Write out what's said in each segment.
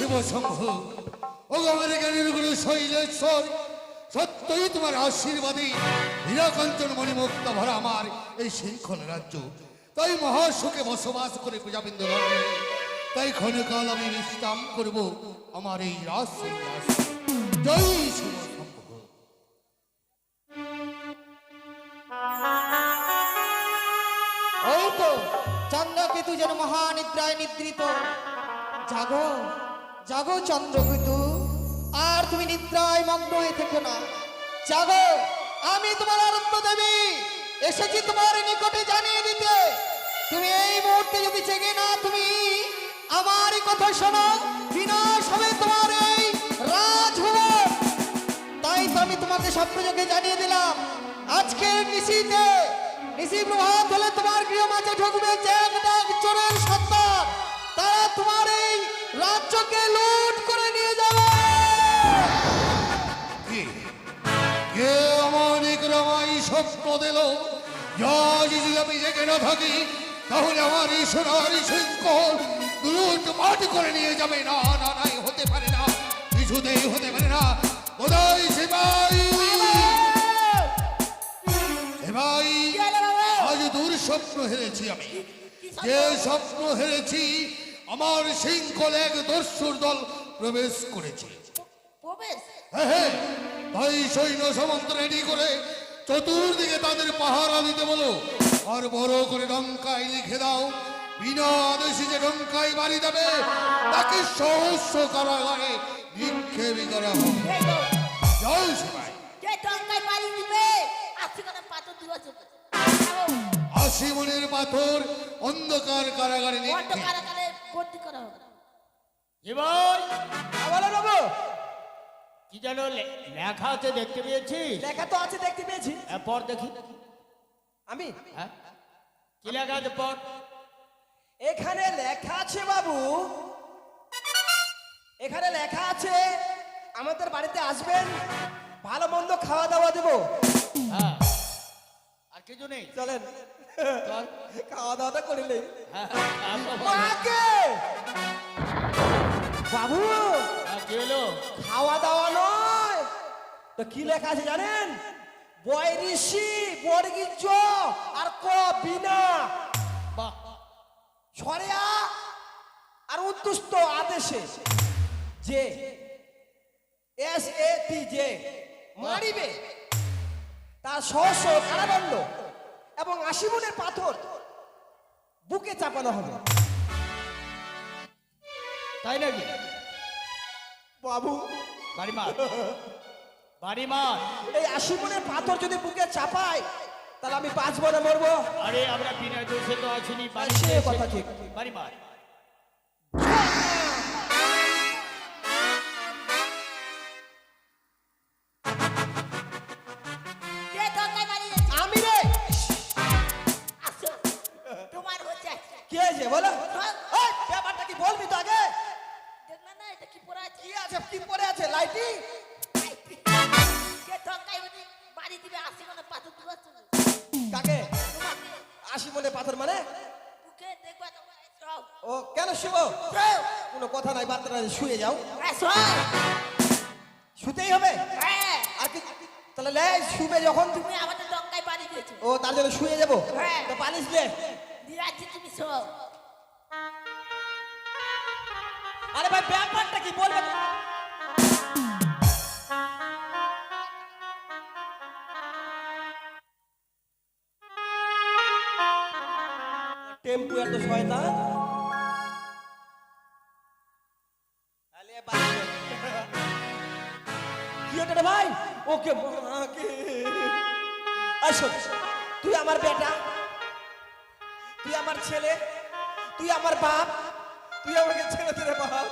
শিব শম্ভ ও জ্ঞানীর গুরু শৈলেশ্বর, সত্যই তোমার আশীর্বাদে হীরাকাঞ্চন মণিমুক্ত ভরা আমার এই শৃঙ্খল রাজ্য তাই মহাসুখে বসবাস করে পূজাবিন্দু। তাই ক্ষণকাল আমি বিশ্রাম করব আমার এই সিংহাসনে। জয় শিব চন্দ্রকেতু যেন মহানিদ্রায় নিদ্রিত জাগো জাগো চন্দ্রকেতু, আর তুমি নিদ্রায় মগ্ন হয়ে থেকো না। জাগো, আমি তোমার আনন্দ দেবী, এসেছি তোমার নিকটে জানিয়ে দিতে। তুমি এই মুহূর্তে যদি জেগে না, তুমি আমারই কথা শোনো, বিনাশ হবে তোমার এই রাজভবন। তাই তো আমি তোমাকে স্বপ্নযোগে জানিয়ে দিলাম আজকের নিশিতে নিশি প্রভাত হলে তোমার গৃহ মাঝে ঢুকবে জ্যাক ডাক চোরের সত্তার তারা তোমার এই রাজ্যকে লুট করে নিয়ে যাবে। কে? কে অমানিক রমাই স্বপ্ন দিল? যদি আমি জেগে না থাকি তাহলে আমার সোনার শৃঙ্খল লুট পাট করে নিয়ে যাবে। না না নাই হতে পারে না। কিছুতেই হতে পারে না। বোধহয় সেবাই। সেবাই। আজ দূর স্বপ্ন হেরেছি আমি। যে স্বপ্ন হেরেছি আমার শৃঙ্খল এক দস্যুর দল প্রবেশ করেছে। হ্যাঁ হ্যাঁ। তাই সৈন্য সামন্ত রেডি করে চতুর্দিকে তাদের পাহারা দিতে বলো। আর বড় করে ডঙ্কায় লিখে দাও বিনা আদেশে যে ডঙ্কায় বাড়ি দেবে তাকে সহস্র কারাগারে নিক্ষেপই করা হবে। যাও সবাই। আশি মনের পাথর অন্ধকার কারাগারে নিক্ষেপ। ভর্তি করা হবে। জীবন বলো বাবু কি যেন লেখা আছে দেখতে পেয়েছিস লেখা তো আছে দেখতে পেয়েছি। পড় দেখি। আমি? হ্যাঁ। কি লেখা আছে পড়? এখানে লেখা আছে বাবু এখানে লেখা আছে আমাদের বাড়িতে আসবেন ভালো মন্দ খাওয়া দাওয়া দেবো। হ্যাঁ। কিছু নেই চলেন খাওয়া দাওয়াটা করে নেই বাবু! হ্যাঁ, কি হলো? খাওয়া দাওয়া নয়। তো কি লেখা আছে জানেন? বয় ঋষি বর্গীজ আর ক বিনা। ছড়িয়া আর উদ্দুষ্ট আদেশে। যে এস এ টি যে মারিবে তার সহস্র কারাদণ্ড। এবং আশি মনের পাথর বুকে চাপানো হবে। তাই নাকি? বাবু বাড়ি মার। বাড়ি মা এই আশি মনের পাথর যদি বুকে চাপায় তাহলে আমি পাঁচ বনে মরবো। আরে আমরা বিনয় দোষে তো আছি কথা ঠিক। বাড়ি আরে ভাই কি বলবে? টেম্পু এত শয়তান। ভাই? ওকে আসো তুই আমার বেটা, তুই আমার ছেলে, তুই আমার বাপ তুই আমাকে ছেড়ে দে রে বাপ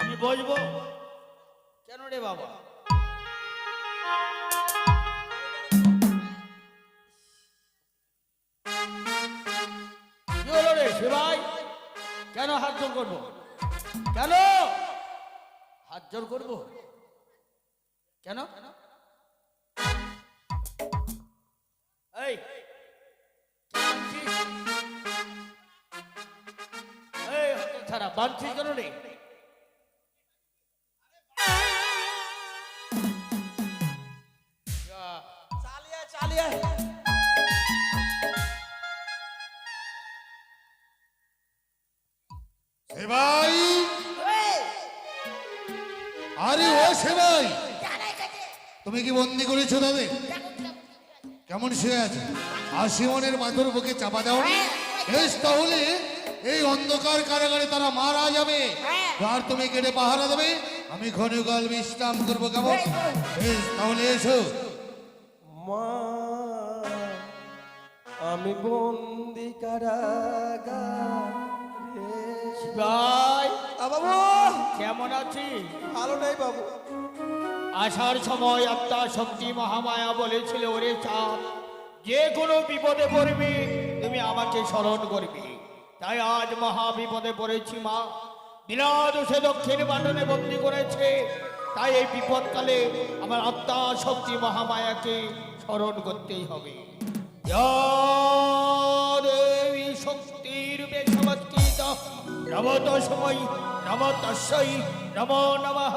আমি বসবো। কেন রে বাবা? জোর করব। কেন? হাত জোর করব। কেন? এই ছাড়া বাঞ্ছিস কেন রে? দেখো কিরম কেমন শুয়ে আছে? আশিমনের মাথার বুকে চাপা দাও বেশ তাহলে এই অন্ধকার কারাগারে তারা মারা যাবে। আর তুমি কেটে পাহারা দেবে। আমি ক্ষণকাল বিশ্রাম করব কেমন? বেশ তাহলে এসো। মা আমি বন্দি কারাগারে। ভাই আ বাবু! কেমন আছিস? ভালো নেই বাবু। আসার সময় আত্মা শক্তি মহামায়া বলেছিল, ওরে চাপ যে কোনো বিপদে পড়বি, তুমি আমাকে স্মরণ করবি। তাই আজ মহা বিপদে পড়েছি মা। সে দক্ষিণ বাটনে বন্দি করেছে। তাই এই বিপদকালে আমার আত্মা শক্তি মহামায়াকে স্মরণ করতেই হবে। দেবী শক্তির বেশমৎকৃত নমত সময় নম তস্যই নমো নমঃ।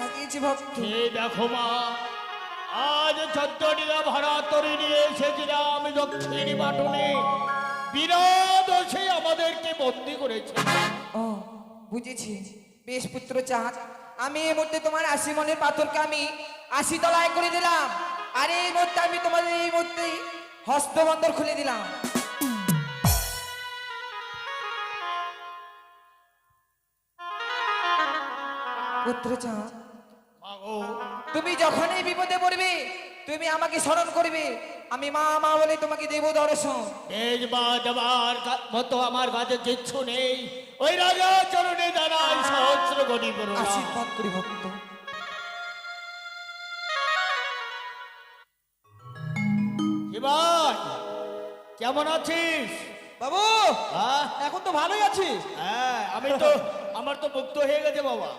সারা দিয়েছি ভক্ত। এই দেখো মা আজ চোদ্দটিকা ভাড়া তরি নিয়ে এসেছিলাম দক্ষিণ বাটনে বিরাট সে আমাদেরকে বন্দি করেছে। ও বুঝেছি। বেশ পুত্র চাঁদ আমি এই মুহূর্তে তোমার আশি মনের পাথরকে আমি আশি তলায় করে দিলাম। আর এই মুহূর্তে আমি তোমাদের এই মুহূর্তেই হস্তবন্দর খুলে দিলাম। পুত্র চাঁদ তুমি যখনই বিপদে পড়বে তুমি আমাকে স্মরণ করবে। আমি মা মা বলে তোমাকে দেব দর্শন। বা দেবার মতো আমার কাছে কিচ্ছু নেই। ওই রাজা চরণে দাঁড়ায় সহস্র গণি করো আশীর্বাদ করি ভক্ত। এবার কেমন আছিস? বাবু হ্যাঁ? এখন তো ভালোই আছিস হ্যাঁ আমি তো আমার তো মুক্ত হয়ে গেছে বাবা।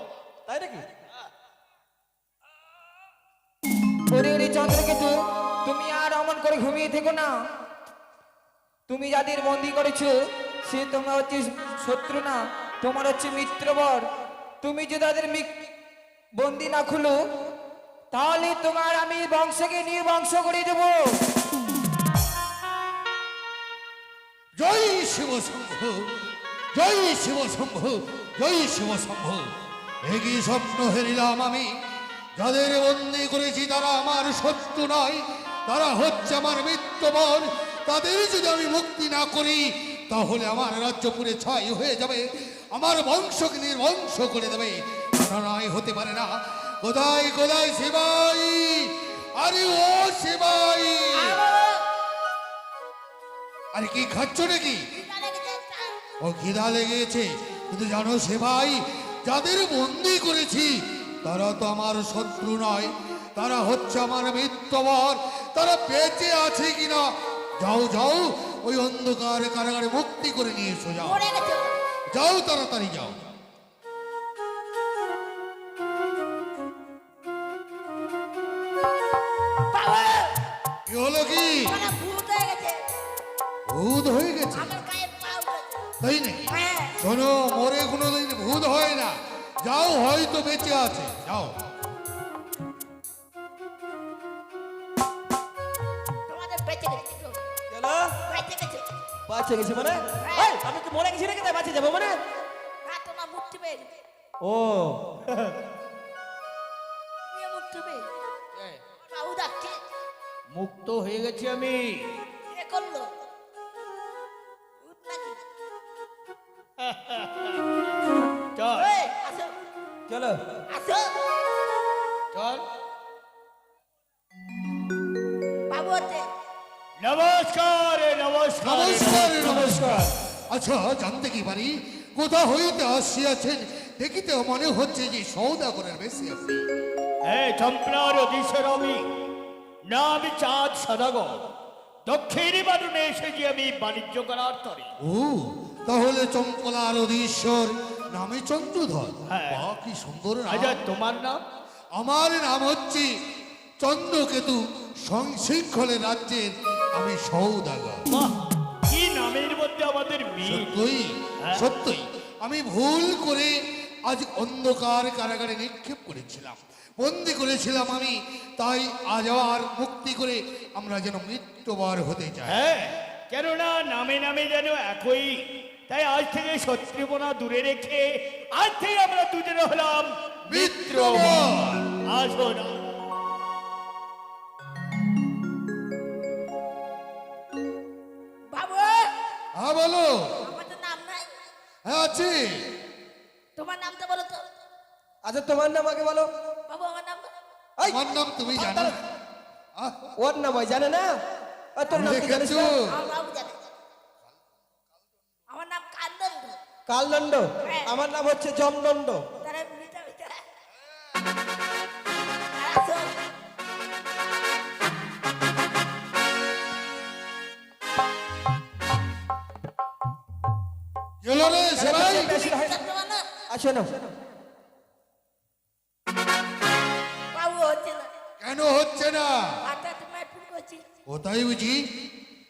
তাই নাকি? ওরে ওরে চন্দ্রকেতু তুমি আর অমন করে ঘুমিয়ে থেকো না। তুমি যাদের বন্দি করেছ, সে তোমরা হচ্ছে শত্রু না, তোমার হচ্ছে মিত্রবর। তুমি যদি তাদের বন্দি না খুলো, তাহলে তোমার আমি বংশকে নির্বংশ করে দেবো। জয় শিব শম্ভু, জয় শিব শম্ভু, জয় শিব শম্ভু। একই স্বপ্ন হেরিলাম আমি। যাদের বন্দি করেছি তারা আমার শত্রু নয়, তারা হচ্ছে আমার মৃত্যুবর তাদের যদি আমি মুক্তি না করি, তাহলে আমার রাজ্য পুরে ছাই হয়ে যাবে, আমার বংশকে নির্বংশ করে দেবে। তা নয়, হতে পারে না। কোথায় কোথায় শিবাই আরে ও শিবাই আরে কি খাচ্ছ নাকি? ও খিদা লেগেছে। কিন্তু জানো সে ভাই যাদের বন্দি করেছি তারা তো আমার শত্রু নয় তারা হচ্ছে আমার মিত্রবর। তারা বেঁচে আছে কিনা যাও যাও ওই অন্ধকার কারাগারে মুক্তি করে নিয়ে এসো যাও। যাও তাড়াতাড়ি যাও। কি হলো কি? ভূত হয়ে গেছে। ভূত হয়ে গেছে। তাই নাকি? হ্যাঁ। শোনো মরে কোনোদিন ভূত হয় না। যাও হয়তো বেঁচে আছে। যাও। তোমাদের বেঁচে গেছে মানে? হ্যাঁ। আমি কি মরে গেছি নাকি তাই বাঁচে যাব মানে? না তোমার মুক্তি পেয়ে ও। তুমি মুক্তি পেয়ে গেছে। মুক্ত হয়ে গেছি আমি। চলো। আসো। চল। বাবু হচ্ছে নমস্কার নমস্কার নমস্কার নমস্কার। আচ্ছা জানতে কি পারি? কোথা হইতে আসিয়াছেন? দেখিতে মনে হচ্ছে যে সৌদাগরের বেশি আছে। এই চম্পলার দেশের আমি না আমি চাঁদ সদাগর। দক্ষিণ বাদনে এসেছি আমি বাণিজ্য করার তরে। ও তাহলে চম্পলার অধীশ্বর নামে চন্দ্রধর। হ্যাঁ। বা কি সুন্দর। আচ্ছা তোমার নাম? আমার নাম হচ্ছে চন্দ্রকেতু। সংশৃঙ্খলে রাজ্যের আমি সৌদাগর। কি নামের মধ্যে আমাদের সত্যই হ্যাঁ। সত্যই। আমি ভুল করে আজ অন্ধকার কারাগারে নিক্ষেপ করেছিলাম। বন্দি করেছিলাম আমি তাই আজ মুক্তি করে আমরা যেন মৃত্যুবার হতে চাই। হ্যাঁ কেননা নামে নামে যেন একই তাই আজ থেকে শত্রুপনা দূরে রেখে আজ থেকে আমরা দুজনে হলাম। আসো না হ্যাঁ বলো। আমার নাম হ্যাঁ আছে। তোমার নামটা বলো তো। আচ্ছা তোমার নাম আগে বলো। বাবু আমার নাম আমার নাম তুমি জানো। না? ওর নাম জানে না? তোর নাম জানিস দেখেছ না? আমার বাবু জানে আমার নাম কান্দন্দ কালদণ্ড? হ্যাঁ। আমার নাম হচ্ছে জমদণ্ড কেন হচ্ছে না? তাই বুঝি?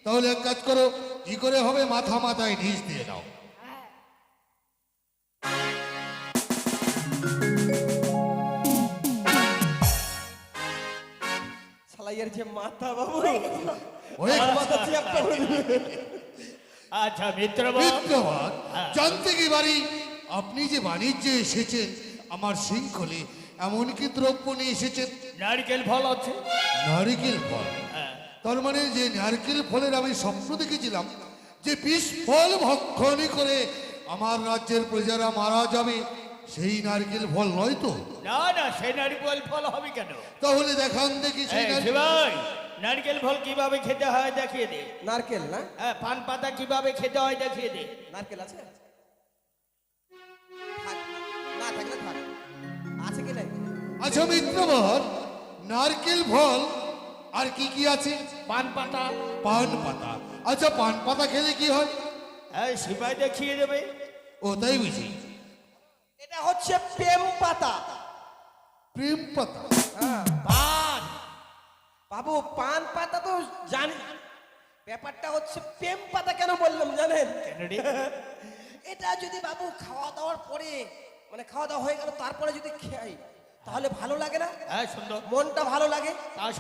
তাহলে এক কাজ করো কি করে হবে? মাথা মাথায় ঢিস দিয়ে দাও। শালাইয়ের যে মাথা বাবু আচ্ছা মিত্র মিত্রবাদ জানতে কি বাড়ি আপনি যে বাণিজ্যে এসেছেন আমার শৃঙ্খলে এমনকি দ্রব্য নিয়ে এসেছেন নারকেল ফল আছে নারিকেল ফল হ্যাঁ তার মানে যে নারকেল ফলের আমি স্বপ্ন দেখেছিলাম যে বিষ ফল ভক্ষণই করে আমার রাজ্যের প্রজারা মারা যাবে সেই নারকেল ফল নয় তো? না না সেই নারকেল ফল হবে কেন? তাহলে দেখান দেখি সেই নারকেল। নারকেল ফল কীভাবে খেতে হয় দেখিয়ে দে। নারকেল না? হ্যাঁ পান পাতা কীভাবে খেতে হয় দেখিয়ে দে। নারকেল আছে? থাক। না থাকলে থাক। আছে কি নাই? আচ্ছা মিত্রবর নারকেল ফল আর কি কি আছে? পান পাতা। পান পাতা। আচ্ছা পান পাতা খেলে কি হয়? হ্যাঁ সিপাই দেখিয়ে দেবে। ও তাই বুঝি। হচ্ছে প্রেম পাতা। প্রেম পাতা। হ্যাঁ পান। বাবু পান পাতা তো জানি। ব্যাপারটা হচ্ছে প্রেম পাতা কেন বললাম জানেন? এটা যদি বাবু খাওয়া দাওয়ার পরে মানে খাওয়া দাওয়া হয়ে গেল তারপরে যদি খাই তাহলে ভালো লাগে না? হ্যাঁ সুন্দর। মনটা ভালো লাগে?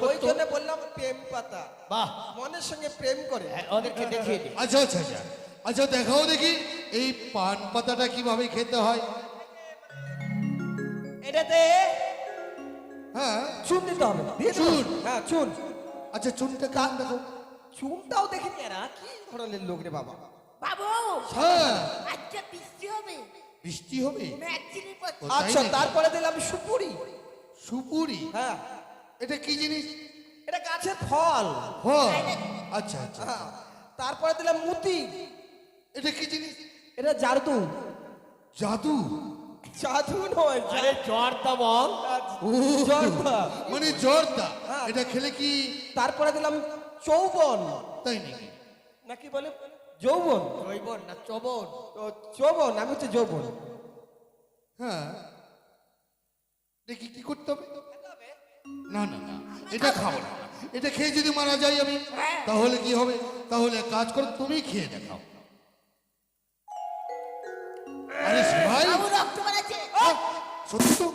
ওই জন্য বললাম প্রেম পাতা। বাহ। মনের সঙ্গে প্রেম করে। হ্যাঁ ওদেরকে দেখিয়ে আচ্ছা আচ্ছা আচ্ছা। আচ্ছা দেখাও দেখি এই পান পাতাটা কীভাবে খেতে হয়। এটাতে হ্যাঁ। চুন দিতে হবে দিয়ে চুন? হ্যাঁ চুন। আচ্ছা চুনটা কান দেখো? চুনটাও দেখিনি এরা। কি ধরনের লোক রে বাবা? বাবু! হ্যাঁ। আজকে বৃষ্টি হবে। বৃষ্টি হবে? আচ্ছা তারপরে দিলাম সুপুরি। সুপুরি? হ্যাঁ। এটা কি জিনিস? এটা গাছের ফল। ফল? আচ্ছা আচ্ছা। হ্যাঁ। তারপরে দিলাম মুতি। এটা কি জিনিস? এটা জারদু জাদু? জাদু নয় আরে চড়তা বল। জর্দা। মানে জর্দা হ্যাঁ। এটা খেলে কি? তারপরে দিলাম চৌবন তাই নাকি? নাকি বলে? যৌবন। জৈবন না চবন? ও চৌবন আমি যৌবন। হ্যাঁ। দেখি কি করতে হবে? না না না এটা খাব না। এটা খেয়ে যদি মারা যাই আমি তাহলে কি হবে? তাহলে এক কাজ করো তুমি খেয়ে দেখাও। সত্যি তো?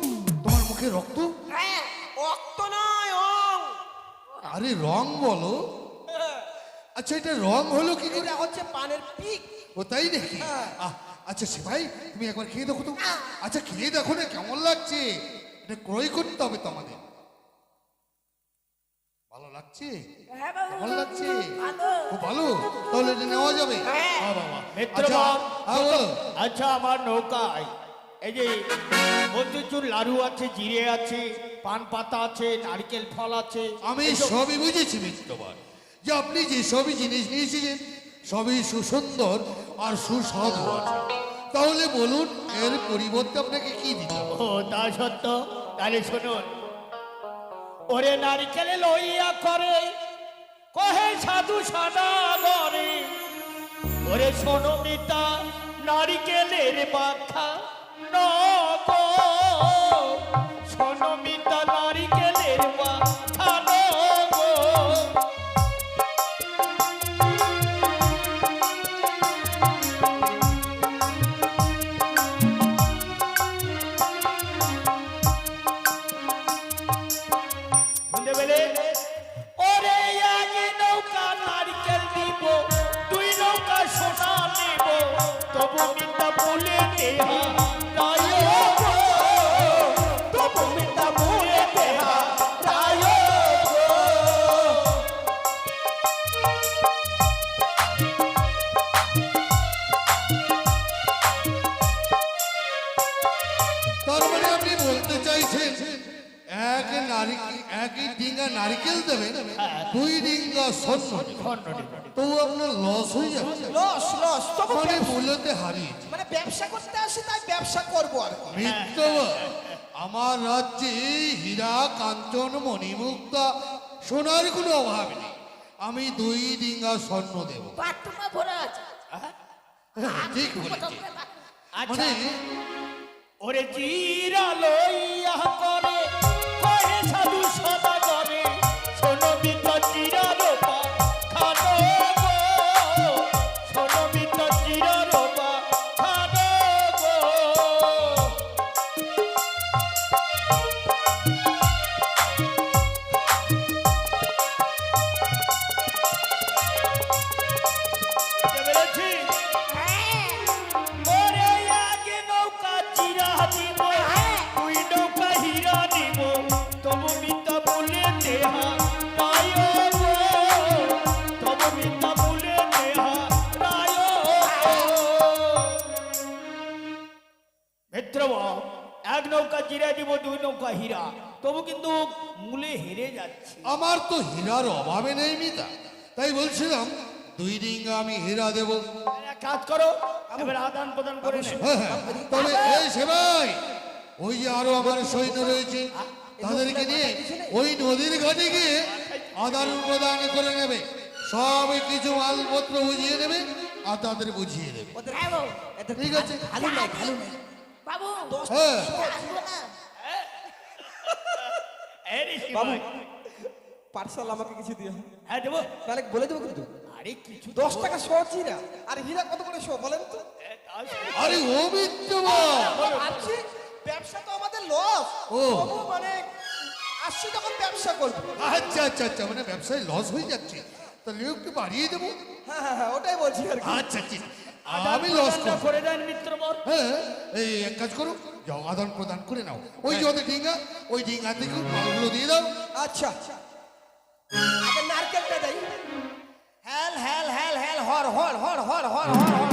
তোমার মুখে রক্ত? হ্যাঁ অক্ত নয় অং আরে রং বলো। আচ্ছা এটা রং হলো কি করে? হচ্ছে পানের পিক। ও তাই নাকি? হ্যাঁ। আহ, আচ্ছা সে ভাই তুমি একবার খেয়ে দেখো তো। আচ্ছা খেয়ে দেখো না কেমন লাগছে? এটা ক্রয় করতে হবে তো আমাদের। ভালো লাগছে? হ্যাঁ বাবু লাগছে? ভালো। খুব ভালো। তাহলে এটা নেওয়া যাবে। হ্যাঁ। আচ্ছা। হ্যাঁ। আচ্ছা আমার নৌকায়। এই যে মধ্যচুর লাড়ু আছে জিরে আছে পান পাতা আছে নারকেল ফল আছে আমি সবই বুঝেছি মিত্রবার যে আপনি যে সবই জিনিস নিয়ে এসেছেন সবই সুসুন্দর আর সুস্বাদু আছে। তাহলে বলুন এর পরিবর্তে আপনাকে কি দিতে ও তা সত্য। তাহলে শুনুন। ওরে নারকেলে লইয়া করে কহে সাধু সাদা গরে ওরে শোনো মিতা নারিকেলের মাথা নব এক ডিঙ্গা নারিকেল দেবেন দুই ডিঙ্গা শস্য তো আপনার লস হয়ে যাচ্ছে লস লস মানে মূল্যতে হারিয়েছে মানে ব্যবসা করতে আসি তাই ব্যবসা করব আর আমার রাজ্যে হীরা কাঞ্চন মণিমুক্তা সোনার কোনো অভাব নেই। আমি দুই ডিঙ্গা স্বর্ণ দেব। আছে ঠিক বলেছি আচ্ছা। মানে ওরে জিরা লইয়া করে। তো হীরার অভাবে নেই মিতা। তাই বলছিলাম দুই ডিঙ্গা আমি হীরা দেব। কাজ করো এবার আদান প্রদান করে নে। হ্যাঁ হ্যাঁ। তবে এই সেবাই ওই যে আরও আমার সৈন্য রয়েছে তাদেরকে নিয়ে ওই নদীর ঘাটে গিয়ে আদান প্রদান করে নেবে। সব কিছু মালপত্র বুঝিয়ে নেবে আর তাদের বুঝিয়ে দেবে। হ্যাঁ ঠিক আছে। নাই নাই বাবু হ্যাঁ। শিবাই। বাবু পার্সেল আমাকে কিছু দিও। হ্যাঁ দেবো। তাহলে বলে দেবো কিন্তু। আরে কিছু দশ টাকা শো হীরা আর হীরা কত করে শো বলেন তো? আরে ও মিথ্যা ব্যবসা তো আমাদের লস ও। মানে আসছি তখন ব্যবসা করব। আচ্ছা আচ্ছা আচ্ছা মানে ব্যবসায় লস হয়ে যাচ্ছে। তাহলে একটু বাড়িয়ে দেবো। হ্যাঁ হ্যাঁ হ্যাঁ ওটাই বলছি আর কি। আচ্ছা ঠিক আমি লস করে দেন মিত্রবর হ্যাঁ এই এক কাজ করো যাও আদান প্রদান করে নাও। ওই যে ওদের ডিঙ্গা ওই ডিঙ্গা থেকে দিয়ে দাও। আচ্ছা। আগে হ্যাল হ্যাল হ্যাল হ্যাল হর হর হর হর হর হর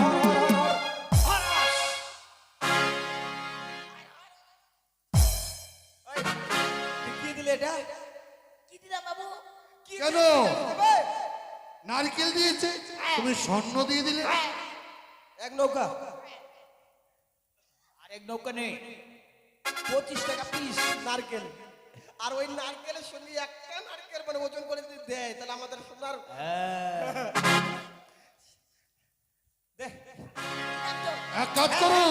কেন নারকেল দিয়েছে তুমি স্বর্ণ দিয়ে দিলে এক নৌকা আর এক নৌকা নেই পঁচিশ টাকা পিস নারকেল আর ওই নারকেলের সঙ্গে এক নারকেল মানে ওজন করে যদি দেয় তাহলে আমাদের সোনার এক কাজ করো।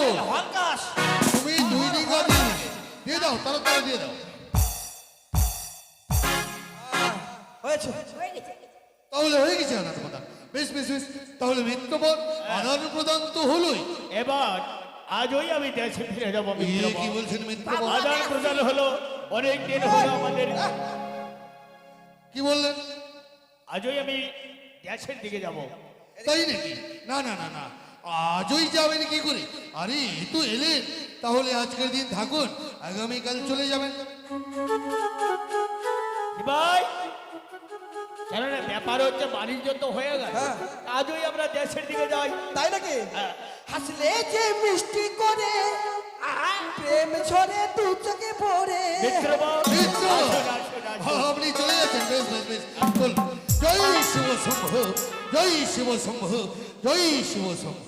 তুমি দুই বিঘা দিয়ে দাও তাড়াতাড়ি দিয়ে দাও। হয়েছে। তাহলে হয়ে গেছে আদান প্রদান। বেশ বেশ বেশ। তাহলে মিত্রপদ আদান প্রদান তো হলোই। এবার আজই আমি দেশে ফিরে যাব কি বলছেন মিত্রপদ আদান প্রদান হলো অনেক দিন হলো আমাদের কি বললেন? আজই আমি গ্যাসের দিকে যাব। তাই নাকি? না না না না। আজই যাবেন কি করে? আরে এ তো এলেন। তাহলে আজকের দিন থাকুন আগামীকাল চলে যাবেন। ভাই? কেননা ব্যাপার হচ্ছে বাণিজ্য তো হয়ে গেল। হ্যাঁ। আজই আমরা দেশের দিকে যাই। তাই নাকি? হ্যাঁ। হাসলে যে মিষ্টি করে আর প্রেম ঝরে দু চোখে পড়ে। মিত্র আসুন। আপনি চলে যাচ্ছেন, বেশ বেশ বেশ। জয় শিব শম্ভ জয় শিব শম্ভ জয় শিব শম্ভ